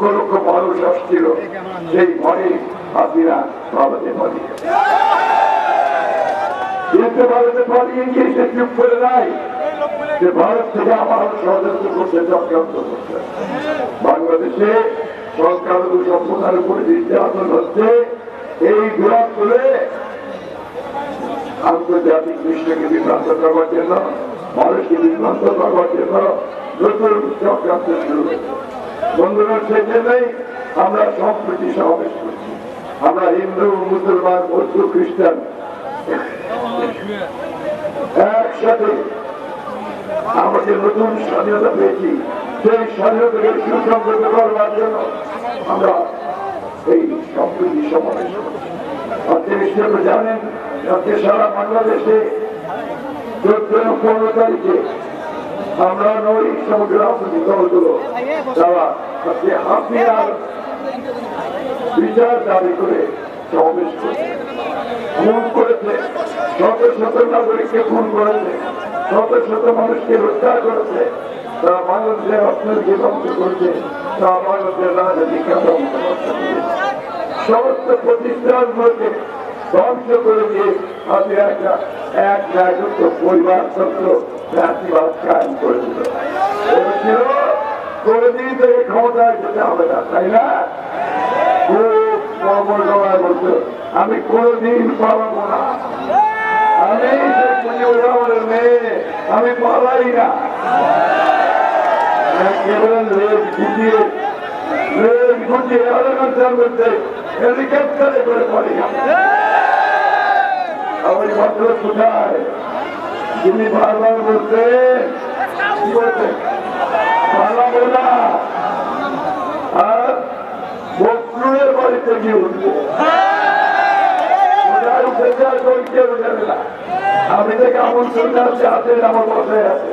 লক্ষ লক্ষ মানুষ আসছিল। সেই ভয়ে হাসিনা ভারতে পালিয়ে ভারতে পালিয়ে গিয়ে সে চুপ করে নাই। যে ভারত থেকে আমার ষড়যন্ত্র করছে চক্রান্ত করছে। বাংলাদেশে সরকার উপরে নির্যাতন হচ্ছে। এই বিরাট করে আন্তর্জাতিক বিশ্বকে বিভ্রান্ত করবার জন্য, মানুষকে বিভ্রান্ত করবার জন্য নতুন চক্রান্ত শুরু হয়েছে। বন্ধুরা, সেই জন্যই আমরা সম্প্রতি সমাবেশ করছি। আমরা হিন্দু, মুসলমান, বৌদ্ধ, খ্রিস্টান একসাথে আমাদের নতুন স্বাধীনতা পেয়েছি। সেই স্বাধীনতাকে সুসংগত করবার জন্য আমরা এই সম্প্রতি সমাবেশ করছি। আপনি নিশ্চয় জানেন সারা বাংলাদেশে চোদ্দ পনেরো তারিখে আমরা নই সমুদ্র রাজনৈতিক দলগুলো। তারা আজকে হাতিয়ার বিচার দাবি করে সমাবেশ করেছে, খুন করেছে, শত শত নাগরিককে খুন করেছে, শত শত মানুষকে হত্যা করেছে, তারা বাংলাদেশের অর্থনীতি ধ্বংস করেছে, তারা বাংলাদেশের রাজনৈতিক সমস্ত প্রতিষ্ঠানগুলোকে ধ্বংস করে দিয়ে আপনি একটা এক রাজত্ব পরিবার তত্ত্ব জাতিবাদ কায়েম করে দিল। ছিল না, তাই না? আমি কোনদিন পালাবো না। আমি মেয়ে, আমি পালাই না। কেবল লেজ লেজ মধ্যে হেলিকপ্টারে করে পারি আমি মাত্র কোথায়? তিনি বারবার বলতে কি বলতে পালাবো না। আর বকরুয়ের বাড়িতে গিয়ে উঠবো আমি থেকে আমন্ত্রণ জানাচ্ছি হাতে আমার বসায় আছে।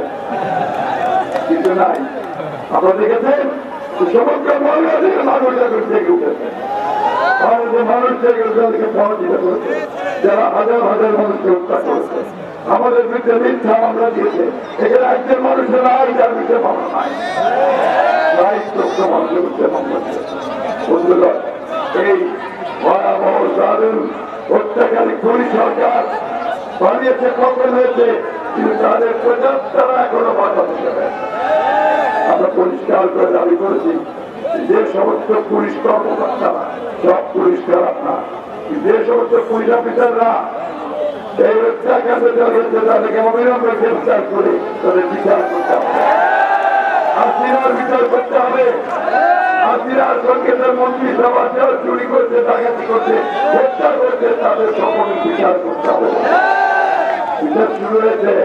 কিন্তু নাই। আপনারা দেখেছেন? সমগ্র বাংলাদেশের মানুষ জেগে উঠেছে। জেগে উঠে তাদেরকে পরাজিত করেছে। যারা হাজার হাজার মানুষকে হত্যা করেছে। আমাদের বিরুদ্ধে মিথ্যা মামলা দিয়েছে। এখানে একজন মানুষের নাই। যার বিরুদ্ধে মামলা নাই প্রায় মানুষের সরকার বানিয়েছে কখন হয়েছে কিন্তু তাদের প্রজাপ্তারা এখনও বাধা আমরা পরিষ্কার করে দাবি করেছি যে সমস্ত পুলিশ কর্মকর্তারা সব পুলিশ খারাপ যে সমস্ত পুলিশ অফিসাররা এই হত্যাকাণ্ডে চালিয়েছে তাদেরকে অবিলম্বে গ্রেফতার করে তাদের বিচার করতে হবে। হাসিনার বিচার করতে হবে। হাসিনার সঙ্গে তার মন্ত্রী সভা চুরি করছে করছে হত্যা করছে, তাদের সকলের বিচার করতে হবে। বিচার শুরু হয়েছে।